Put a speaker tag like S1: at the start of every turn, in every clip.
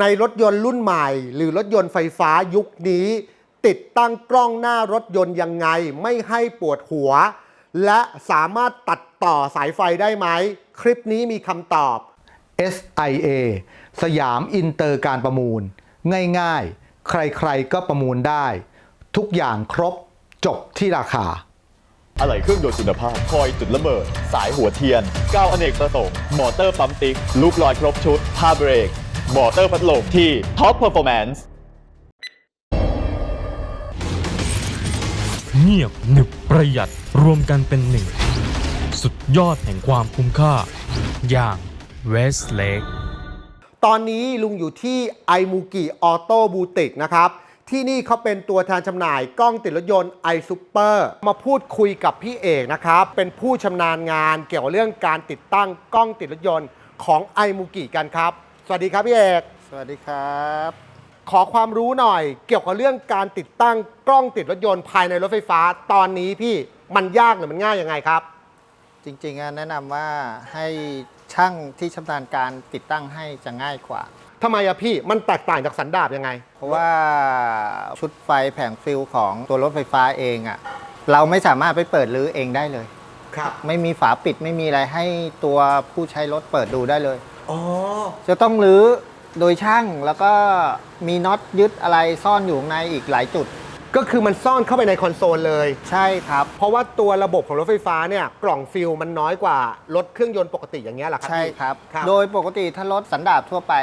S1: ในรถยนต์รุ่นใหม่ หรือรถยนต์ไฟฟ้ายุคนี้ ติดตั้งกล้องหน้ารถยนต์ยังไง ไม่ให้ปวดหัว และสามารถตัดต่อสายไฟได้ไหม คลิปนี้มีคำตอบ
S2: SIA สยามอินเตอร์การประมูล ง่ายๆ ใครๆก็ประมูลได้ ทุกอย่างครบจบที่ราคา
S3: อะไหล่เครื่องยนต์คุณภาพ คอยจุดระเบิด สายหัวเทียนก้าวอเนกประสงค์ มอเตอร์ปั๊มติ๊ก ลูกลอยครบชุดผ้าเบรก มอเตอร์พัดลมที่ท็อปเพอร์ฟอร์แมนซ์
S4: เงียบหนึบประหยัดรวมกันเป็นหนึ่ง สุดยอดแห่งความคุ้มค่า อย่างเวสเลก
S1: ตอนนี้ลุงอยู่ที่ไอมูกิออโต้บูติกนะครับ ที่นี่เขาเป็นตัวแทนจำหน่ายกล้องติดรถยนต์ i Super มาพูดคุยกับพี่เอกนะครับ เป็นผู้ชำนาญงานเกี่ยวกับเรื่องการติดตั้งกล้องติดรถยนต์ของไอมูกิกันครับ สวัสดีครับพี่เอก
S5: สวัสดีครับ
S1: ขอความรู้หน่อยเกี่ยวกับเรื่องการติดตั้งกล้องติดรถยนต์ภายในรถไฟฟ้าตอนนี้พี่มันยากหรือมันง่ายยังไงครับ
S5: จริงๆอะแนะนำว่าให้ช่างที่ชำนาญการติดตั้งให้จะง่ายกว่า
S1: ทำไมอะพี่มันแตกต่างจากสันดาบยังไง
S5: เพราะว่าชุดไฟแผงฟิลของตัวรถไฟฟ้าเองอะเราไม่สามารถไปเปิดรื้อเองได้เลย
S1: ครับ
S5: ไม่มีฝาปิดไม่มีอะไรให้ตัวผู้ใช้รถเปิดดูได้เลย
S1: อ๋อ
S5: จะต้องรื้อโดยช่างแล้วก็มีน็อตยึดอะไรซ่อนอยู่ข้างในอีกหลายจุด
S1: ก็คือมันซ่อนเข้าไปในคอนโซลเลย
S5: ใช่ครับ
S1: เพราะว่าตัวระบบของรถไฟฟ้าเนี่ยกล่องฟิลมันน้อยกว่ารถเครื่องยนต์ปกติอย่างเงี้ยเหรอครับ
S5: ใช่
S1: พี่
S5: ครับ
S1: ครับ
S5: โดยปกติถ้ารถสันดาปทั่วไป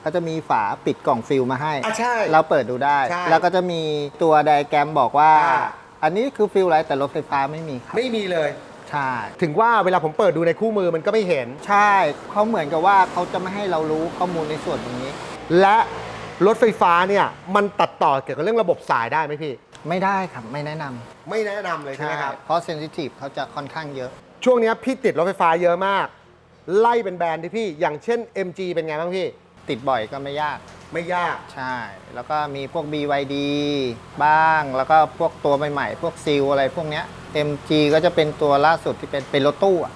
S5: เขาจะมีฝาปิดกล่องฟิลมาให้
S1: อะใช่
S5: เราเปิดดูได้
S1: ใช่
S5: แล้วก็จะมีตัวไดอะแกรมบอกว่า
S1: อ่า
S5: อันนี้คือฟิลอะไรแต่รถไฟฟ้าไม่มีครับ
S1: ไม่มีเลย
S5: ใช่
S1: ถึงว่าเวลาผมเปิดดูในคู่มือมันก็ไม่เห็น
S5: ใช่เขาเหมือนกับว่าเขาจะไม่ให้เรารู้ข้อมูลในส่วนตรงนี้
S1: และรถไฟฟ้าเนี่ยมันตัดต่อเกี่ยวกับเรื่องระบบสายได้ไหมพี่
S5: ไม่ได้ครับไม่แนะนำ
S1: ไม่แนะนำเลยใช่ไหมครับ
S5: เพราะเซนซิทีฟเขาจะค่อนข้างเยอะ
S1: ช่วงเนี้ยพี่ติดรถไฟฟ้าเยอะมาก ไล่เป็นแบรนด์ที่พี่ อย่างเช่น MG เป็นไงบ้างพี่
S5: ติดบ่อยก็ไม่ยาก
S1: ไม่ยาก
S5: ใช่ แล้วก็มีพวก BYD บ้าง แล้วก็พวกตัวใหม่ๆ พวกซิลอะไรพวกเนี้ย MG ก็จะเป็นตัวล่าสุดที่เป็นเป็นรถตู้อะ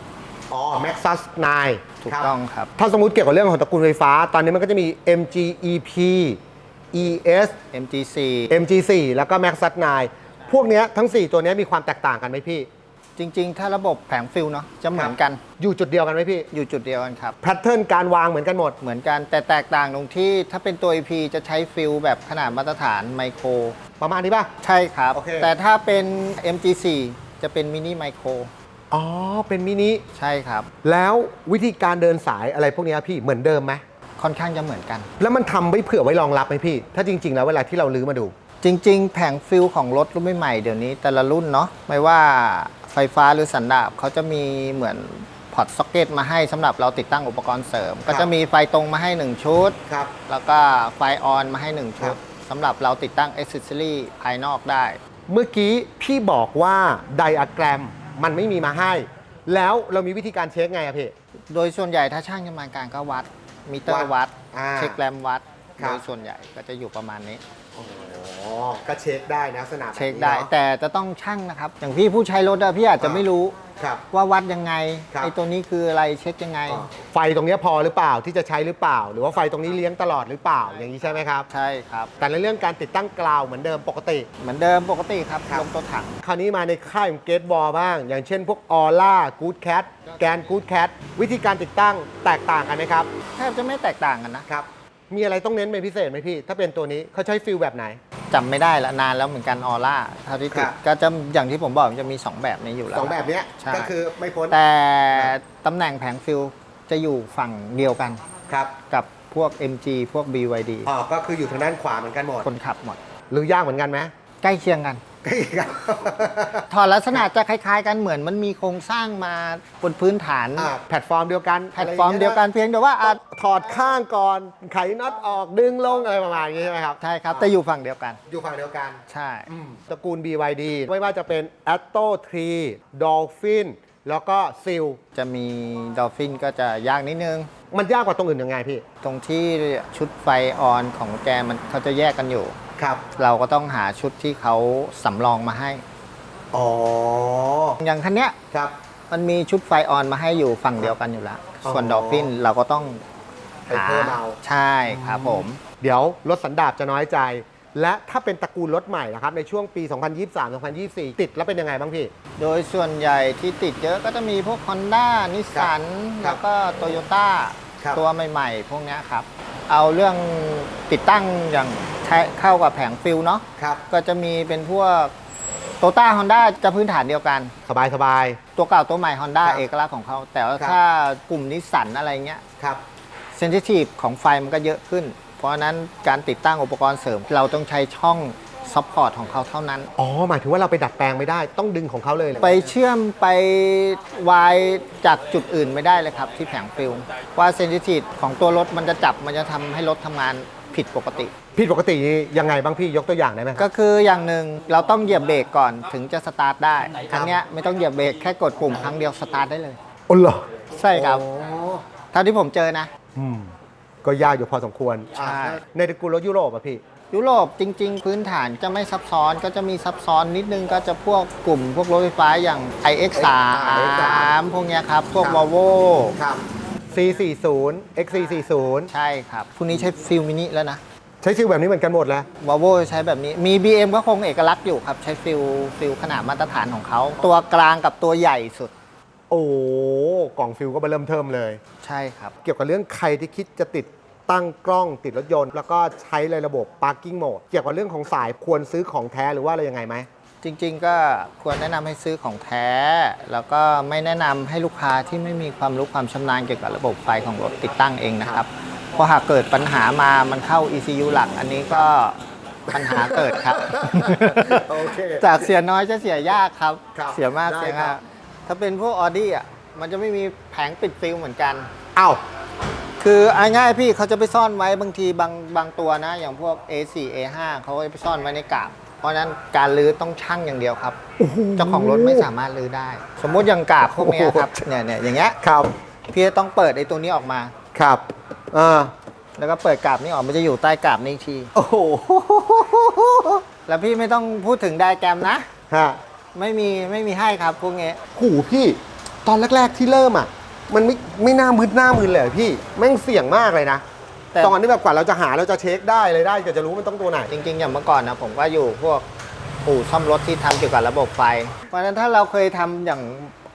S1: อ๋อ Maxus 9
S5: ถูกต้องครับ
S1: ถ้าสมมติเกี่ยวกับเรื่องของตระกูลไฟฟ้า ตอนนี้มันก็จะมี MG EP ES
S5: MG4
S1: MG4 แล้วก็ Maxus 9พวกเนี้ยทั้ง 4 ตัวเนี้ยมีความแตกต่างกันไหมพี่
S5: จริง ๆ ถ้าระบบแผงฟิลเนาะจะเหมือนกัน
S1: อยู่จุดเดียวกันไหมพี่
S5: อยู่จุดเดียวกันครับ
S1: แพทเทิร์นการวางเหมือนกันหมด
S5: เหมือนกันแต่แตกต่างตรงที่ถ้าเป็นตัว EP จะใช้ฟิลแบบขนาดมาตรฐานไมโคร
S1: ประมาณนี้ป่ะ
S5: ใช่ครับ
S1: โอเค
S5: แต่ถ้าเป็น MG4 จะเป็นมินิไมโคร
S1: อ๋อ เป็นมินิ
S5: ใช่ครับ
S1: แล้ววิธีการเดินสายอะไรพวกเนี้ยพี่เหมือนเดิมไหม
S5: ค่อนข้างจะเหมือนกัน
S1: แล้วมันทำไว้เผื่อไว้รองรับไหมพี่ ถ้าจริง ๆ แล้วเวลาที่เราลื้อมาดู
S5: จริง ๆ แผงฟิลของรถรุ่นใหม่ๆเดี๋ยวนี้แต่ละรุ่นเนาะไม่ว่าไฟฟ้าหรือสันดาปเขาจะมีเหมือนพอร์ตซ็อกเก็ตมาให้สำหรับเราติดตั้งอุปกรณ์เสริม ก็จะมีไฟตรงมาให้ 1 ชุด
S1: ครับ
S5: แล้วก็ไฟออนมาให้ 1 ชุ
S1: ครั
S5: ด
S1: บ
S5: สำหรับเราติดตั้งอ c เซสซอรี่ภายนอกได้
S1: เมื่อกี้พี่บอกว่าไดอะแกรมมันไม่มีมาให้ แล้วเรามีวิธีการเช็คไงอะพี่
S5: โดยส่วนใหญ่ถ้าช่างชำนาญการก็วัดมิเตอ
S1: วัด
S5: ร์วัด
S1: อ่า
S5: เช็คแรมวัด
S1: ครับ
S5: โดยส่วนใหญ่ก็จะอยู่ประมาณนี้
S1: อ๋อก็เช็คได้นะลักษณะแบบนี้
S5: เช็คได้
S1: นอะ
S5: แต่จะต้องช่างนะครับ อย่างพี่ผู้ใช้รถอะพี่อาจจะ
S1: อ่า
S5: ไม่รู้
S1: ครับ
S5: ว่าวัดยังไง
S1: ครับ
S5: ไอ้ตัวนี้คืออะไรเช็คยังไง
S1: อ่าไฟตรงเนี้ยพอหรือเปล่าที่จะใช้หรือเปล่า หรือว่าไฟตรงนี้เลี้ยงตลอดหรือเปล่าอย่างนี้ใช่ไหมครับ
S5: ใช่ครับ
S1: แต่ในเรื่องการติดตั้งกราวเหมือนเดิมปกติ
S5: เหมือนเดิมปกติครับ
S1: ครับ
S5: ลงตัวถัง
S1: คราวนี้มาในค่ายของเกตบอลบ้าง อย่างเช่นพวกออร่ากูดแคทแกนกูดแคทวิธีการติดตั้งแตกต่างกันไหมครับ
S5: แทบจะไม่แตกต่างกันนะ
S1: ครับ มีอะไรต้องเน้นเป็นพิเศษไหมพี่ ถ้าเป็นตัวนี้เขาใช้ฟิลแบบไหน
S5: จำไม่ได้ละนานแล้วเหมือนกันออร่าเท่าที่ติ
S1: ครั
S5: ด
S1: บ
S5: ก็จะอย่างที่ผมบอกมันจะมี 2 แบบนี้อยู่แล้ว
S1: สองแบบเนี้ย
S5: ใช่
S1: ก็คือไม่พ้น
S5: แต่ตำแหน่งแผงฟิลจะอยู่ฝั่งเดียวกัน
S1: ครับ
S5: กับพวก MG พวก BYD
S1: อ๋อก็คืออยู่ทางด้านขวาเหมือนกันหมด
S5: คนขับหมด
S1: หรือยากเหมือนกันไหม
S5: ใกล้เคียงกัน
S1: ใกล้กัน
S5: ถอดลักษณะจะคล้ายๆ กันเหมือนมันมีโครงสร้างมาบนพื้นฐาน
S1: อ่าแพลตฟอร์มเดียวกัน
S5: แพลตฟอร์มเดียวกันเพียงแต่ว่าอาจ
S1: ถอดข้างก่อนไขน็อตออกดึงลงอะไรประมาณนี้ใช่ไหมครับ
S5: ใช่ครับ แต่อยู่ฝั่งเดียวกัน
S1: อยู่ฝั่งเดียวกัน
S5: ใช่
S1: ตระกูล BYD ไม่ว่าจะเป็น Atto 3 Dolphin แล้วก็ Seal
S5: จะมีดอลฟินก็จะยากนิดนึง
S1: มันยากกว่าตรงอื่นยังไงพี่
S5: ตรงที่ชุดไฟออนของแกมันเขาจะแยกกันอยู่
S1: ครับ
S5: เราก็ต้องหาชุดที่เขาสำรองมาให้
S1: อ๋อ
S5: อย่างคันเนี้ย
S1: ครับ
S5: มันมีชุดไฟออนมาให้อยู่ฝั่งเดียวกันอยู่แล้ว
S1: อ๋อ
S5: ส่วนดอลฟินเราก็ต้อง
S1: ไปเพิ่มเอา
S5: ใช่ครับผม
S1: เดี๋ยวรถสันดาปจะน้อยใจ และถ้าเป็นตระกูลรถใหม่นะครับ ในช่วงปี 2023-2024 ติดแล้วเป็นยังไงบ้างพี่
S5: โดยส่วนใหญ่ที่ติดเยอะก็จะมีพวก Honda นิสสัน
S1: ครับ
S5: แล้วก็โตโยต้า
S1: ครับ
S5: ตัวใหม่ ๆ พวกเนี้ยครับ เอาเรื่องติดตั้งอย่างใช้เข้ากับแผงฟิลเนาะ
S1: ครับก็
S5: ก็จะมีเป็นพวกโตต้าฮอนด้าจะพื้นฐานเดียวกัน
S1: สบายสบาย
S5: ตัวเก่าตัวใหม่ Honda
S1: ครับ
S5: เอกลักษณ์ของเขา แต่ว่า
S1: ครับ
S5: ถ้ากลุ่มนิสสันอะไรเงี้ย
S1: ครับ
S5: เซนซิทีฟของไฟมันก็เยอะขึ้น เพราะฉะนั้นการติดตั้งอุปกรณ์เสริม เราต้องใช้ช่อง ซัพพอร์ตของเขาเท่านั้น
S1: อ๋อ หมายถึงว่าเราไปดัดแปลงไม่ได้ ต้องดึงของเขาเลย
S5: ไปเชื่อมไปวายจากจุดอื่นไม่ได้เลยครับ ที่แผงฟิลว่าเซนซิทีฟของตัวรถมันจะจับมันจะทำให้รถทำงานผิดปกติ
S1: ผิดปกติยังไงบ้างพี่ยกตัวอย่างได้ไหมครับ
S5: ก็คืออย่างหนึ่งเราต้องเหยียบเบรกก่อนถึงจะสตาร์ทได้ครั้งเนี้ยไม่ต้องเหยียบเบรกแค่กดปุ่มครั้งเดียวสตาร์ทได้เลย
S1: อ๋อเหรอ
S5: ใช่ครับ
S1: อ๋อ
S5: เท่าที่ผมเจอนะ
S1: อืม ก็ยากอยู่พอสมควร
S5: ใช่
S1: ในตระกูลรถยุโรปอะพี่
S5: ยุโรปจริง ๆ พื้นฐานจะไม่ซับซ้อนก็จะมีซับซ้อนนิดนึงก็จะพวกกลุ่มพวกรถไฟฟ้าอย่าง iX3 พวกเนี้ยครับ พวก
S1: ครับ
S5: Volvo
S1: ครับ C40 X440
S5: ใช่ครับพวกนี้ใช้ฟิลมินิแล้วนะ
S1: ใช้ชื่อแบบนี้เหมือนกันหมดแล้ว
S5: Volvo ใช้แบบนี้มี BM ก็คงเอกลักษณ์อยู่ครับ ใช้ฟิลฟิลขนาดมาตรฐานของเขา ตัวกลางกับตัวใหญ่สุด
S1: โอ้กล่องฟิลก็ไปเริ่มเทิมเลย
S5: ใช่ครับ
S1: เกี่ยวกับเรื่องใครที่คิดจะติด ตั้งกล้องติดรถยนต์ แล้วก็ใช้ในระบบ parking mode เกี่ยวกับเรื่องของสายควรซื้อของแท้หรือว่าอะไรยังไงไหม
S5: จริงๆ ก็ควรแนะนำให้ซื้อของแท้ แล้วก็ไม่แนะนำให้ลูกค้าที่ไม่มีความรู้ความชำนาญเกี่ยวกับระบบไฟของรถติดตั้งเองนะครับเพราะหากเกิดปัญหามามันเข้า ECU หลักอันนี้ก็ปัญหาเกิดครับ
S1: โอเค
S5: จากเสียน้อยจะเสียยากครับ
S1: ครับ
S5: เสียมาก
S1: ได้
S5: เสีย
S1: ครั
S5: มาก
S1: บ
S5: ถ้าเป็นพวกออดี้อะมันจะไม่มีแผงปิดฟิลเหมือนกัน
S1: อ้าว
S5: คือเอาง่ายๆพี่เขาจะไปซ่อนไว้บางทีบางบางตัวนะ อย่างพวก A4 A5 เขาก็จะไปซ่อนไว้ในกาบ เพราะฉะนั้นการรื้อต้องชั่งอย่างเดียวครับ เจ้าของรถไม่สามารถรื้อได้ สมมุติอย่างกาบพวกเนี้ยครับเนี่ยเนี่ยอย่างเงี้ย
S1: ครับ
S5: พี่จะต้องเปิดไอ้ตัวนี้ออกมา
S1: ครับอ่า
S5: แล้วก็เปิดกาบนี้ออกมันจะอยู่ใต้กาบนี้อีกที
S1: โอ้โห
S5: แล้วพี่ไม่ต้องพูดถึงไดอะแกรมนะ
S1: ฮะ
S5: ไม่มีไม่มีให้ครับพวกนี้
S1: หูพี่ ตอนแรก ๆที่เริ่มอะ มันไม่ไม่น่ามืดหน้ามืนเลยอะพี่แม่งเสี่ยงมากเลยนะ
S5: แต่
S1: ตอนนี้แบบกว่าเราจะหาเราจะเช็คได้เลยได้ก็จะรู้มันต้องตัวไหน
S5: จริงๆ อย่างเมื่อก่อนนะผมก็อยู่พวกอู่ซ่อมรถที่ทำเกี่ยวกับระบบไฟ เพราะฉะนั้นถ้าเราเคยทำอย่าง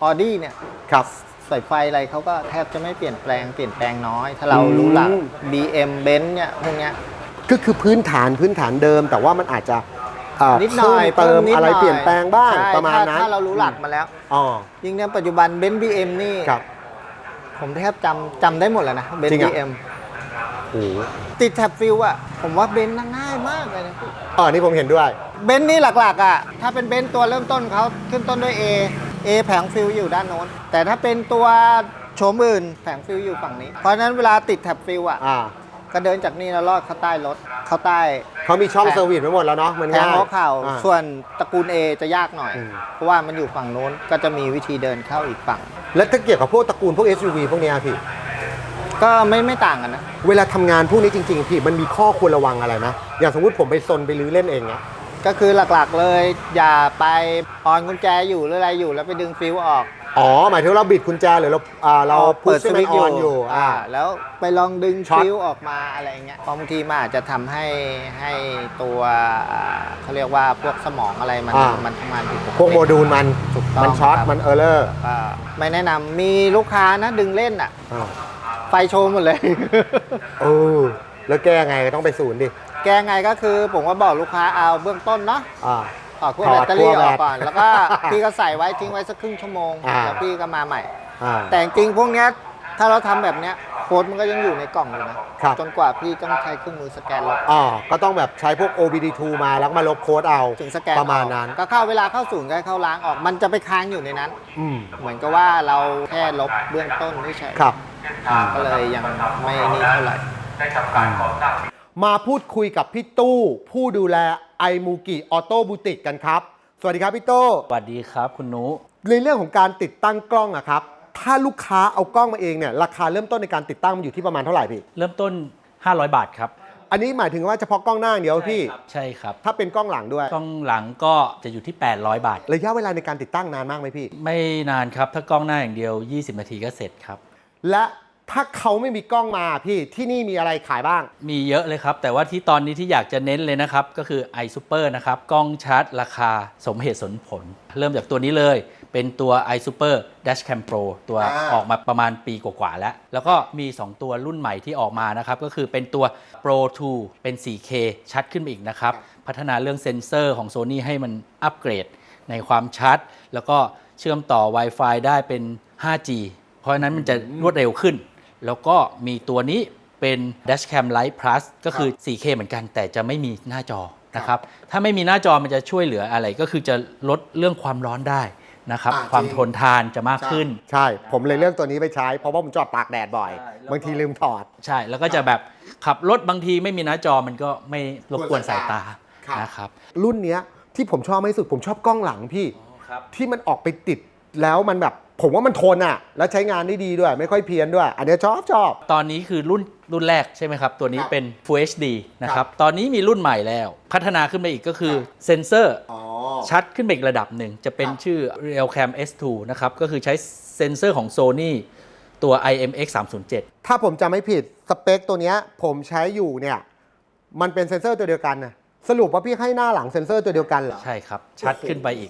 S5: ออดี้เนี่ย
S1: ครับ
S5: สายไฟอะไรเขาก็แทบจะไม่เปลี่ยนแปลงเปลี่ยนแปลงน้อย ถ้าเรารู้หลัก
S1: อืม
S5: BM Benz เนี่ยพวกเนี้ย
S1: ก็คือพื้นฐานพื้นฐานเดิม แต่ว่ามันอาจจะเอ่อ
S5: นิดหน่อย
S1: เพิ่มเติม
S5: นิด
S1: อะไร
S5: หน่
S1: เปลี่ยนแปลงบ้าง
S5: ใช่
S1: ประมาณ
S5: ถ้
S1: นั้น
S5: ถ้าเรารู้หลักมาแล้ว
S1: อ๋อ
S5: ยิ่งในปัจจุบัน Benz BM นี่
S1: ครับ
S5: ผมแทบจำจำได้หมดแล้วนะ Benz
S1: จริงอะ
S5: BM
S1: โอ้โห
S5: ติดแท็บฟิลอะผมว่าเบนซ์น่ะง่ายมากเลยนะพี่
S1: อ๋อนี่ผมเห็นด้วย
S5: เบนซ์นี่หลักๆอะถ้าเป็นเบนซ์ตัวเริ่มต้นเขาขึ้นต้นด้วย A A แผงฟิลอยู่ด้านโน้น แต่ถ้าเป็นตัวโฉมอื่นแผงฟิลอยู่ฝั่งนี้ เพราะฉะนั้นเวลาติดแท็บฟิลอะ
S1: อ่า
S5: ก็เดินจากนี่แล้วลอดเข้าใต้รถเข้าใต้
S1: เขามีช่อง
S5: แผง
S1: เซอร์วิสไว้หมดแล้วเนาะมัน
S5: แผง
S1: ง่าย
S5: หัวเข่า
S1: อ่
S5: ส่วนตระกูล A จะยากหน่อย
S1: อืม
S5: เพราะว่ามันอยู่ฝั่งโน้นก็จะมีวิธีเดินเข้าอีกฝั่ง
S1: แล้วถ้าเกี่ยวกับพวกตระกูลพวก SUV พวกเนี้ยพี่
S5: ก็ไม่ไม่ต่างกันนะ
S1: เวลาทำงานพวกนี้จริงๆ พี่มันมีข้อควรระวังอะไรนะอย่างสมมติผมไปซนไปรื้อเล่นเองเนี้ย
S5: ก็คือหลักๆเลย อย่าไปออนกุญแจอยู่หรืออะไรอยู่แล้วไปดึงฟิลออก
S1: อ๋อ หมายถึงเราบิดกุญแจหรือเราอ่าเรา
S5: เปิดสวิตช์
S1: ออนอยู่อ่า
S5: แล้วไปลองดึง
S1: ช็อต
S5: ฟิวออกมาอะไรเงี้ยเพราะบางทีมันอาจจะทำให้ให้ตัวอ่าเขาเรียกว่าพวกสมองอะไรมัน
S1: อ่ามั
S5: มันทำงานผิดปกติ
S1: พวกโมดูลมัน
S5: ถูกต้อง
S1: มันช็อต
S5: ครับ
S1: มันเออร์เลอร์
S5: ก็ไม่แนะนำมีลูกค้านะดึงเล่นอะไฟโชว์หมดเลย
S1: เออแล้วแก้ไงก็ต้องไปศูนย์ดิ
S5: แกไงก็คือผมก็บอกลูกค้าเอาเบื้องต้นเนาะ
S1: อ่า
S5: ถ อดขั้ว
S1: ถ
S5: แบ
S1: อด
S5: ตเตอรี่
S1: ขั้ว
S5: อ
S1: แบ
S5: อก
S1: ต
S5: ก่อน แล้วก็พี่ก็ใส่ไว้ทิ้งไว้สักครึ่งชั่วโมง
S1: อ่า
S5: แล้วพี่ก็มาใหม่
S1: อ่า
S5: แต่จริงๆพวกเนี้ยถ้าเราทำแบบเนี้ยโค้ดมันก็ยังอยู่ในกล่องอยู่นะครับ จนกว่าพี่ต้องใช้เครื่องมือสแกนลบ
S1: อ๋อก็ต้องแบบใช้พวก OBD2 มาแล้วมาลบโค้ดเอา
S5: ถึงสแกน
S1: ประมาณ
S5: ออก
S1: นั้น
S5: ก็เข้าเวลาเข้าศูนย์ก็ให้เข้าล้างออก มันจะไปค้างอยู่ในนั้น
S1: อืม
S5: เหมือนกับว่าเราแค่ลบเบื้องต้นไม่ใช่
S1: ครับ
S5: ก็เลยยังไม่นี่เท่าไหร่
S1: มาพูดคุยกับพี่ตู้ ผู้ดูแล ไอมูกิออโต้บูติกกันครับ สวัสดีครับพี่ตู้
S6: สวัสดีครับคุณนุ
S1: ในเรื่องของการติดตั้งกล้องอะครับ ถ้าลูกค้าเอากล้องมาเองเนี่ยราคาเริ่มต้นในการติดตั้งมันอยู่ที่ประมาณเท่าไหร่พี่
S6: เริ่มต้น 500 บาทครับ
S1: อันนี้หมายถึงว่าเฉพาะกล้องหน้าอย่างเดียวพี่
S6: ใช่ครับ
S1: ถ้าเป็นกล้องหลังด้วย
S6: กล้องหลังก็จะอยู่ที่ 800 บาท
S1: ระยะเวลาในการติดตั้งนานมากไหมพี่
S6: ไม่นานครับ ถ้ากล้องหน้าอย่างเดียว 20 นาทีก็เสร็จครับ
S1: และ ถ้าเขาไม่มีกล้องมาพี่ที่นี่มีอะไรขายบ้าง
S6: มีเยอะเลยครับ แต่ว่าที่ตอนนี้ที่อยากจะเน้นเลยนะครับ ก็คือ iSuper นะครับ กล้องชาร์จราคาสมเหตุสมผล เริ่มจากตัวนี้เลย เป็นตัว iSuper Dashcam Pro ตัว
S1: อ่า
S6: ออกมาประมาณปีกว่าๆแล้ว แล้วก็มี 2 ตัวรุ่นใหม่ที่ออกมานะครับ ก็คือเป็นตัว Pro 2 เป็น 4K ชัดขึ้นมาอีกนะครับ พัฒนาเรื่องเซ็นเซอร์ของ Sony ให้มันอัปเกรด ในความชัด แล้วก็เชื่อมต่อ Wi-Fi ได้เป็น 5G เพราะฉะนั้นมันจะรวดเร็วขึ้น แล้วก็มีตัวนี้เป็น Dashcam Lite Plus ก็คือ 4K เหมือนกัน แต่จะไม่มีหน้าจอนะครับ ถ้าไม่มีหน้าจอมันจะช่วยเหลืออะไรก็คือจะลดเรื่องความร้อนได้นะครับ
S1: อ่า
S6: ความ
S1: จริง
S6: ทนทานจะมากขึ้น
S1: ใช่ ผมเลยเลือกตัวนี้ไปใช้ เพราะว่าผมจอดตากแดดบ่อย
S6: ใช่แล้วก็
S1: บางทีลืมถอด
S6: ใช่แล้วก็จะแบบขับรถบางทีไม่มีหน้าจอมันก็ไม่รบกวนสายตา
S1: ครับ
S6: นะครับ
S1: รุ่นเนี้ยที่ผมชอบมากที่สุด ผมชอบกล้องหลังพี่
S6: ครับ
S1: ที่มันออกไปติดแล้วมันแบบ ผมว่ามันทนอะ แล้วใช้งานได้ดีด้วย ไม่ค่อยเพี้ยนด้วย อันเนี้ยชอบชอบ
S6: ตอนนี้คือรุ่นรุ่นแรกใช่ไหมครับ ตัวนี้
S1: ครับ
S6: เป็น Full HD นะค
S1: ครั
S6: รับบตอนนี้มีรุ่นใหม่แล้ว พัฒนาขึ้นไปอีกก็คือเซนเซอร์
S1: อ๋อ
S6: ชัดขึ้นไปอีกระดับหนึ่ง จะเป็น
S1: ครับ
S6: ชื่อ Realcam S2 นะครับ ก็คือใช้เซนเซอร์ของ Sony ตัว IMX 307
S1: ถ้าผมจำไม่ผิดสเปคตัวเนี้ยผมใช้อยู่เนี่ยมันเป็นเซ็นเซอร์ตัวเดียวกันนะสรุปว่าพี่ให้หน้าหลังเซ็นเซอร์ตัวเดียวกันเหรอ
S6: ใช่ครับ ชัดขึ้นไปอีก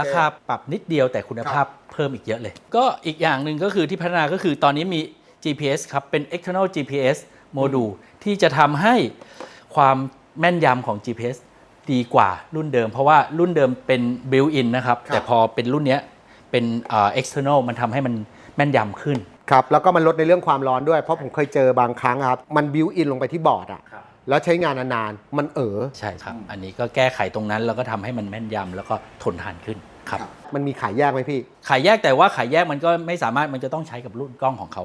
S6: ราคาปรับนิดเดียวแต่คุณภาพเพิ่มอีกเยอะเลย ก็อีกอย่างหนึ่งก็คือที่พัฒนาก็คือตอนนี้มี GPS ครับเป็น external GPS module ที่จะทำให้ความแม่นยำของ GPS ดีกว่ารุ่นเดิม เพราะว่ารุ่นเดิมเป็น built-in นะครับ
S1: ครับ
S6: แต่พอเป็นรุ่นเนี้ยเป็นเอ่อ external มันทำให้มันแม่นยำขึ้น
S1: ครับ แล้วก็มันลดในเรื่องความร้อนด้วย เพราะผมเคยเจอบางครั้งครับ มันบิวอินลงไปที่บอร์ดอะ
S6: ครับ
S1: แล้วใช้งานนานๆมันเออ
S6: ใช่ครับ อันนี้ก็แก้ไขตรงนั้นแล้วก็ทำให้มันแม่นยำแล้วก็ทนทานขึ้นครับ
S1: มันมีขายแยกไหมพี่
S6: ขายแยกแต่ว่าขายแยกมันก็ไม่สามารถมันจะต้องใช้กับรุ่นกล้องของเขา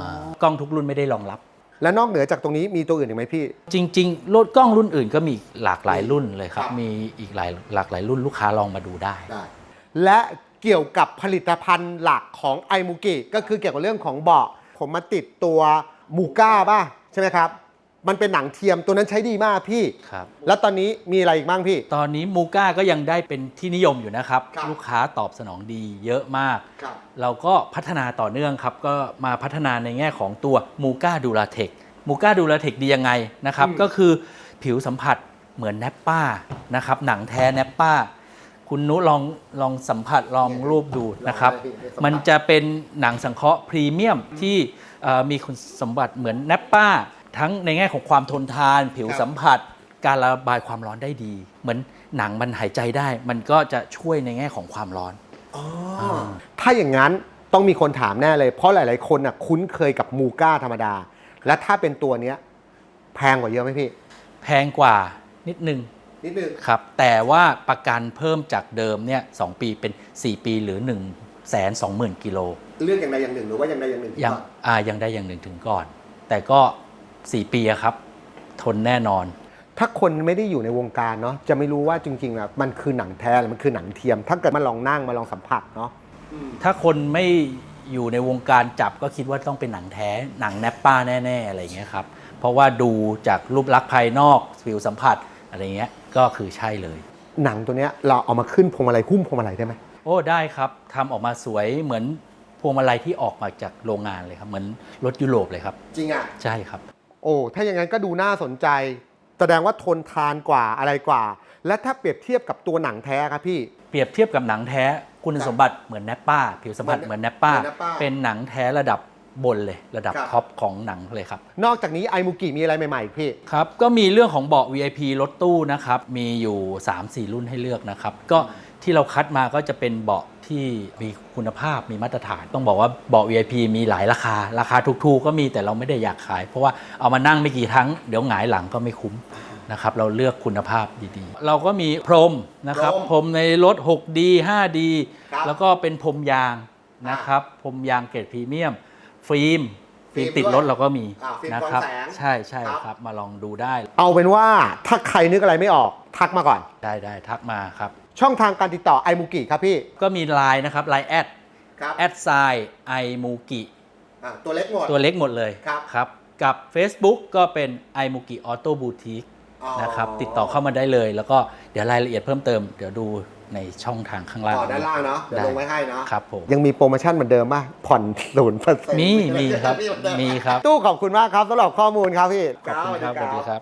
S6: ากล้องทุกรุ่นไม่ได้รองรับ
S1: และนอกเหนือจากตรงนี้มีตัวอื่นอีกไหมพี่
S6: จริงๆรถกล้องรุ่นอื่นก็มีหลากหลายรุ่นเลยครับ
S1: ครับ
S6: มีอีกหลายหลากหลายรุ่นลูกค้าลองมาดูได้
S1: และเกี่ยวกับผลิตภัณฑ์หลักของไอมูกิก็คือเกี่ยวกับเรื่องของเบาะผมมาติดตัวมูก้าป่ะใช่ไหมครับ มันเป็นหนังเทียมตัวนั้นใช้ดีมากพี่
S6: ครับ
S1: แล้วตอนนี้มีอะไรอีกบ้างพี่
S6: ตอนนี้มูก้าก็ยังได้เป็นที่นิยมอยู่นะครับ
S1: ครับ
S6: ลูกค้าตอบสนองดีเยอะมาก
S1: ครับ
S6: เราก็พัฒนาต่อเนื่องครับ ก็มาพัฒนาในแง่ของตัวมูก้าดูลาเทคมูก้าดูลาเทคดียังไงนะครับ ก็คือผิวสัมผัสเหมือนแนปป้านะครับ หนังแท้แนปป้า คุณนุลองลองสัมผัสลองรูปดูนะครับ
S1: ลองได้พี่ได้สัมผัส
S6: มันจะเป็นหนังสังเคราะห์พรีเมียมที่เอ่อมีคุณสมบัติเหมือนแนปป้า ทั้งในแง่ของความทนทาน ผิวสัมผัส การระบายความร้อนได้ดี เหมือนหนังมันหายใจได้ มันก็จะช่วยในแง่ของความร้อน
S1: ถ้าอย่างนั้นต้องมีคนถามแน่เลย เพราะหลาย ๆ คนน่ะคุ้นเคยกับมูก้าธรรมดา และถ้าเป็นตัวเนี้ยแพงกว่าเยอะไหมพี่
S6: แพงกว่านิดนึง
S1: นิดนึง
S6: ครับ แต่ว่าประกันเพิ่มจากเดิมเนี่ยสปีเป็น 4 ปีหรือ 1 2 0 0 0 0กิโล
S1: เลือกอย่างใดอย่างหนึ่งหรือว่าอย่างใดอย่างหนึ่ง
S6: ยังอ่ายังได้อย่างหนึ่งถึงก่อน แต่ก็ 4 ปีอะครับ ทนแน่นอน
S1: ถ้าคนไม่ได้อยู่ในวงการเนาะจะไม่รู้ว่าจริงๆอะมันคือหนังแท้หรือมันคือหนังเทียม ถ้าเกิดมาลองนั่งมาลองสัมผัสเนาะ
S6: ถ้าคนไม่อยู่ในวงการจับก็คิดว่าต้องเป็นหนังแท้ หนังแนปป้าแน่ๆอะไรอย่างเงี้ยครับเพราะว่าดูจากรูปลักษณ์ภายนอกผิวสัมผัสอะไรเงี้ยก็คือใช่เลย
S1: หนังตัวเนี้ยเราเอามาขึ้นพวงมาลัยหุ้มพวงมาลัยได้ไหม
S6: โอ้ได้ครับทำออกมาสวยเหมือนพวงมาลัยที่ออกมาจากโรงงานเลยครับ เหมือนรถยุโรปเลยครับ
S1: จริงอะ
S6: ใช่ครับ
S1: โอ้ถ้าอย่างนั้นก็ดูน่าสนใจ แสดงว่าทนทานกว่าอะไรกว่า และถ้าเปรียบเทียบกับตัวหนังแท้ครับพี่
S6: เปรียบเทียบกับหนังแท้คุณสมบัติเหมือนแนปป้า ผิวสัมผัส
S1: เห
S6: เห
S1: มื
S6: มื
S1: อ
S6: อนนแนปป้า
S1: เหมือนแนปป้า
S6: เป็นหนังแท้ระดับ บนเลยระดับ
S1: ครับ
S6: ท็อปของหนังเลยครับ
S1: นอกจากนี้ไอมูกิมีอะไรใหม่ๆอีกพี่
S6: ครับก็มีเรื่องของเบาะ VIP รถตู้นะครับ มีอยู่ 3-4 รุ่นให้เลือกนะครับ ก็ที่เราคัดมาก็จะเป็นเบาะที่มีคุณภาพมีมาตรฐาน ต้องบอกว่าเบาะ VIP มีหลายราคา ราคาถูกๆก็มีแต่เราไม่ได้อยากขาย เพราะว่าเอามานั่งไม่กี่ครั้งเดี๋ยวหงายหลังก็ไม่คุ้มนะครับ เราเลือกคุณภาพดีๆ เราก็มีพรมนะครับ
S1: พรม
S6: พรมในรถ 6D 5D
S1: ครับ
S6: แล้วก็เป็นพรมยางนะครับพรมยางเกรดพรีเมียม ฟิล์มฟิล์มติดรถเราก็มี
S1: อ่าฟิล์ม
S6: นะ
S1: กรอง
S6: ครับ
S1: แสง
S6: ใช่ใช่
S1: ครับ
S6: ครับ มาลองดูได้
S1: เอาเป็นว่าถ้าใครนึกอะไรไม่ออกทักมาก่อน
S6: ได้ได้ทักมาครับ
S1: ช่องทางการติดต่อไอมูกิครับพี่
S6: ก็มีไลน์นะครับไลน์แอด
S1: ครับ
S6: แอดไซไอมูกิ
S1: ตัวเล็กหมด
S6: ตัวเล็กหมดเลย
S1: ครับ
S6: ครับ กับ Facebook ก็เป็นไอมูกิออโต้บูติก
S1: อ๋อ
S6: นะครับติดต่อเข้ามาได้เลย แล้วก็เดี๋ยวรายละเอียดเพิ่มเติม เดี๋ยวดู ในช่องทางข้างล่าง
S1: ต่อด้านล่างเนาะเดี๋ยว
S6: ได้
S1: ลงไว้ให้เนาะ
S6: ครับผม
S1: ยังมีโปรโมชั่นเหมือนเดิมป่ะผ่อนศูนย์เปอร์เซ็นต์
S6: มีมีครับมีครับ
S1: ตู้ขอบคุณมากครับสำหรับข้อมูลครับพี่
S6: ขอบคุณครับสวัสดีครับ